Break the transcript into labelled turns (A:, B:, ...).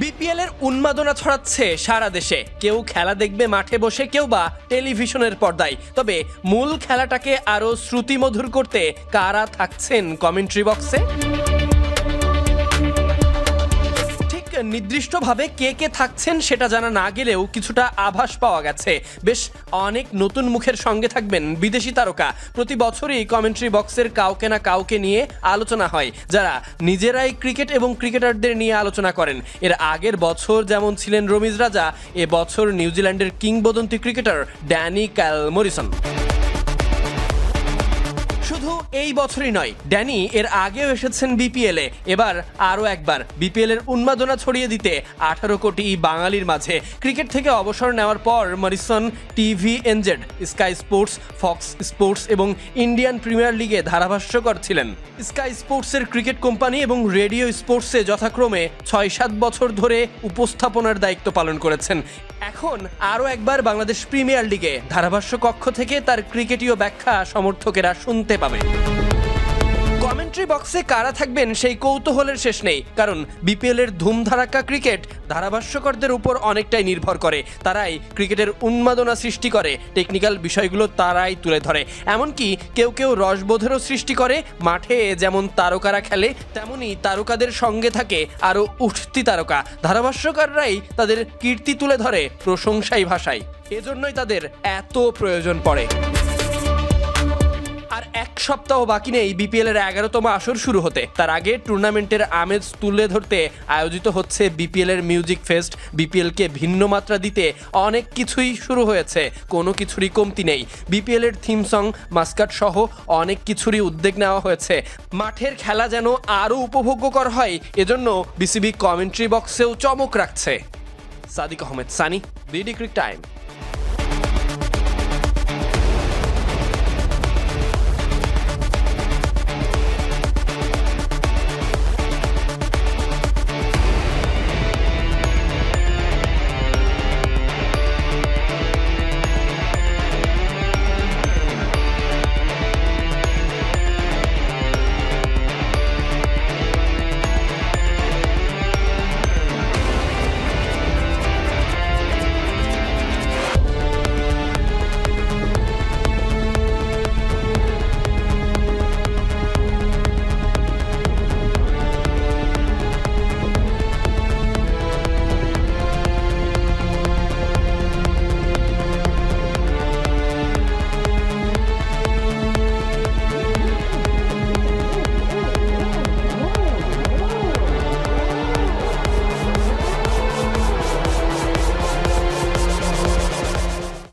A: BPL এর উন্মাদনা ছড়াচ্ছে সারা দেশে। কেউ খেলা দেখবে মাঠে বসে, কেউ বা টেলিভিশনের পর্দায়। তবে মূল খেলাটাকে আরও শ্রুতিমধুর করতে কারা থাকছেন কমেন্ট্রি বক্সে? নির্দিষ্টভাবে কে কে থাকছেন সেটা জানা না গেলেও কিছুটা আভাস পাওয়া গেছে। বেশ অনেক নতুন মুখের সঙ্গে থাকবেন বিদেশি তারকা। প্রতি বছরই কমেন্ট্রি বক্সের কাউকে না কাউকে নিয়ে আলোচনা হয়, যারা নিজেরাই ক্রিকেট এবং ক্রিকেটারদের নিয়ে আলোচনা করেন। এর আগের বছর যেমন ছিলেন রমিজ রাজা, এ বছর নিউজিল্যান্ডের কিংবদন্তি ক্রিকেটার ড্যানি ক্যাল মরিসন শুধু এই বছরই নয়, ড্যানি এর আগেও এসেছেন বিপিএল এ। এবার আরও একবার বিপিএল এর উন্মাদনা ছড়িয়ে দিতে আঠারো কোটি বাঙালির মাঝে। ক্রিকেট থেকে অবসর নেওয়ার পর Morrison TV NZ Sky Sports, Fox Sports এবং ইন্ডিয়ান প্রিমিয়ার লিগে ধারাভাষ্যকর ছিলেন। স্কাই স্পোর্টসের ক্রিকেট কোম্পানি এবং রেডিও স্পোর্টসে যথাক্রমে ছয় সাত বছর ধরে উপস্থাপনার দায়িত্ব পালন করেছেন। এখন আরও একবার বাংলাদেশ প্রিমিয়ার লিগে ধারাভাষ্য কক্ষ থেকে তার ক্রিকেটীয় ব্যাখ্যা সমর্থকেরা শুনতে পাবে কমেন্ট্রি বক্সে কারা থাকবেন সেই কৌতূহলের শেষ নেই। কারণ বিপিএল এর ধুমধারাক্কা ক্রিকেট ধারাভাষ্যকরদের উপর অনেকটাই নির্ভর করে। তারাই ক্রিকেটের উন্মাদনা সৃষ্টি করে টেকনিক্যাল বিষয়গুলো তারাই তুলে ধরে। এমনকি কেউ কেউ রসবোধেরও সৃষ্টি করে, মাঠে যেমন তারকারা খেলে, তেমনি তারকাদের সঙ্গে থাকে আরও উঠতি তারকা। ধারাভাষ্যকাররাই তাদের কীর্তি তুলে ধরে প্রশংসাই ভাষায়। এজন্যই তাদের এত প্রয়োজন পড়ে। সপ্তাহ বাকি নেই বিপিএল এর এগারোতম আসর শুরু হতে। তার আগে টুর্নামেন্টের আমেজ তুলে ধরতে আয়োজিত হচ্ছে বিপিএল এর মিউজিক ফেস্ট। বিপিএল কে ভিন্ন মাত্রা দিতে অনেক কিছুই শুরু হয়েছে, কোনো কিছুরই কমতি নেই। বিপিএল এর থিম সং মাস্কাট সহ অনেক কিছুরই উদ্যোগ নেওয়া হয়েছে। মাঠের খেলা যেন আরও উপভোগ্যকর হয়, এজন্য বিসিবি কমেন্ট্রি বক্সেও চমক রাখছে। Sadiq Ahmed, Sunny, BD cric time.